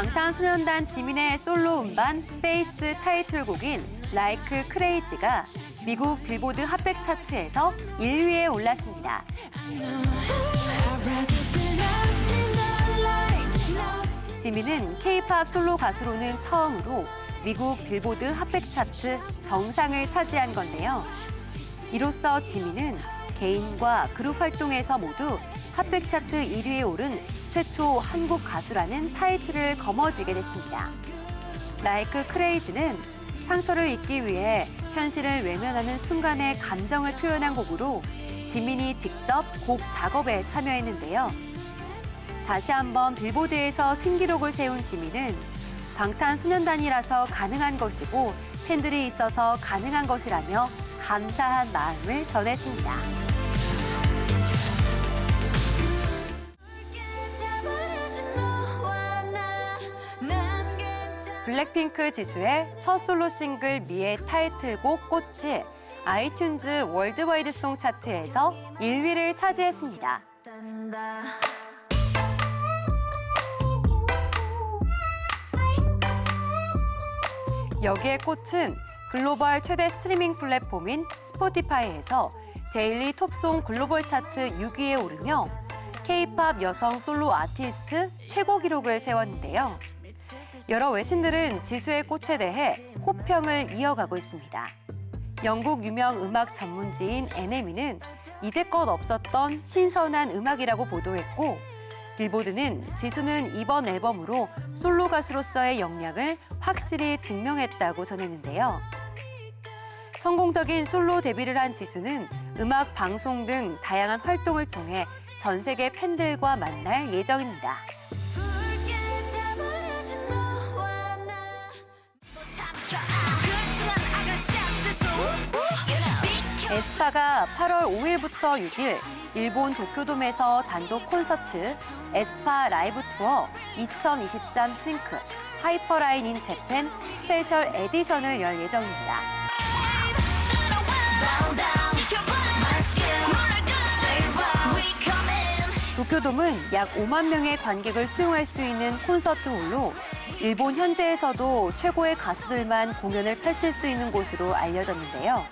방탄소년단 지민의 솔로 음반 페이스 타이틀곡인 라이크 크레이지가 미국 빌보드 핫백 차트에서 1위에 올랐습니다. 지민은 K-팝 솔로 가수로는 처음으로 미국 빌보드 핫백 차트 정상을 차지한 건데요. 이로써 지민은 개인과 그룹 활동에서 모두 핫백 차트 1위에 오른 최초 한국 가수라는 타이틀을 거머쥐게 됐습니다. 라이크 크레이즈는 상처를 잊기 위해 현실을 외면하는 순간의 감정을 표현한 곡으로 지민이 직접 곡 작업에 참여했는데요. 다시 한번 빌보드에서 신기록을 세운 지민은 방탄소년단이라서 가능한 것이고 팬들이 있어서 가능한 것이라며 감사한 마음을 전했습니다. 블랙핑크 지수의 첫 솔로 싱글 미의 타이틀곡 꽃이 아이튠즈 월드와이드송 차트에서 1위를 차지했습니다. 여기에 꽃은 글로벌 최대 스트리밍 플랫폼인 스포티파이에서 데일리 톱송 글로벌 차트 6위에 오르며 K-팝 여성 솔로 아티스트 최고 기록을 세웠는데요. 여러 외신들은 지수의 꽃에 대해 호평을 이어가고 있습니다. 영국 유명 음악 전문지인 NME는 이제껏 없었던 신선한 음악이라고 보도했고 빌보드는 지수는 이번 앨범으로 솔로 가수로서의 역량을 확실히 증명했다고 전했는데요. 성공적인 솔로 데뷔를 한 지수는 음악 방송 등 다양한 활동을 통해 전 세계 팬들과 만날 예정입니다. 에스파가 8월 5일부터 6일 일본 도쿄돔에서 단독 콘서트 에스파 라이브 투어 2023 싱크 하이퍼라인 인 재팬 스페셜 에디션을 열 예정입니다. 도쿄돔은 약 5만 명의 관객을 수용할 수 있는 콘서트 홀로 일본 현지에서도 최고의 가수들만 공연을 펼칠 수 있는 곳으로 알려졌는데요.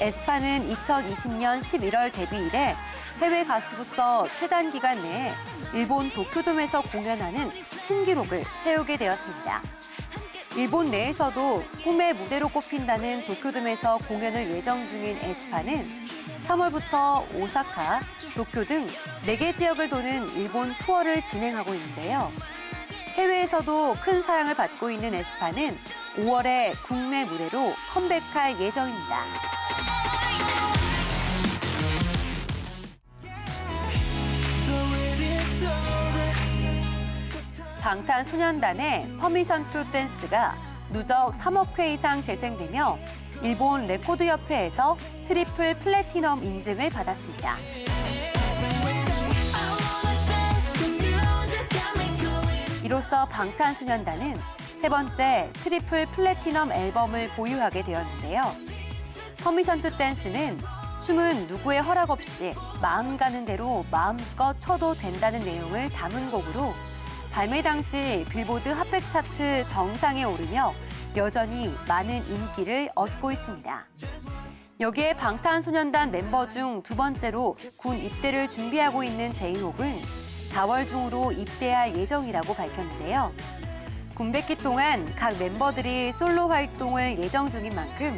에스파는 2020년 11월 데뷔 이래 해외 가수로서 최단 기간 내에 일본 도쿄돔에서 공연하는 신기록을 세우게 되었습니다. 일본 내에서도 꿈의 무대로 꼽힌다는 도쿄돔에서 공연을 예정 중인 에스파는 3월부터 오사카, 도쿄 등 4개 지역을 도는 일본 투어를 진행하고 있는데요. 해외에서도 큰 사랑을 받고 있는 에스파는 5월에 국내 무대로 컴백할 예정입니다. 방탄소년단의 퍼미션 투 댄스가 누적 3억 회 이상 재생되며 일본 레코드협회에서 트리플 플래티넘 인증을 받았습니다. 이로써 방탄소년단은 세 번째 트리플 플래티넘 앨범을 보유하게 되었는데요. 퍼미션 투 댄스는 춤은 누구의 허락 없이 마음 가는 대로 마음껏 춰도 된다는 내용을 담은 곡으로 발매 당시 빌보드 핫백 차트 정상에 오르며 여전히 많은 인기를 얻고 있습니다. 여기에 방탄소년단 멤버 중 두 번째로 군 입대를 준비하고 있는 제이홉은 4월 중으로 입대할 예정이라고 밝혔는데요. 군백기 동안 각 멤버들이 솔로 활동을 예정 중인 만큼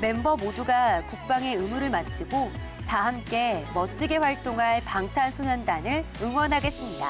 멤버 모두가 국방의 의무를 마치고 다 함께 멋지게 활동할 방탄소년단을 응원하겠습니다.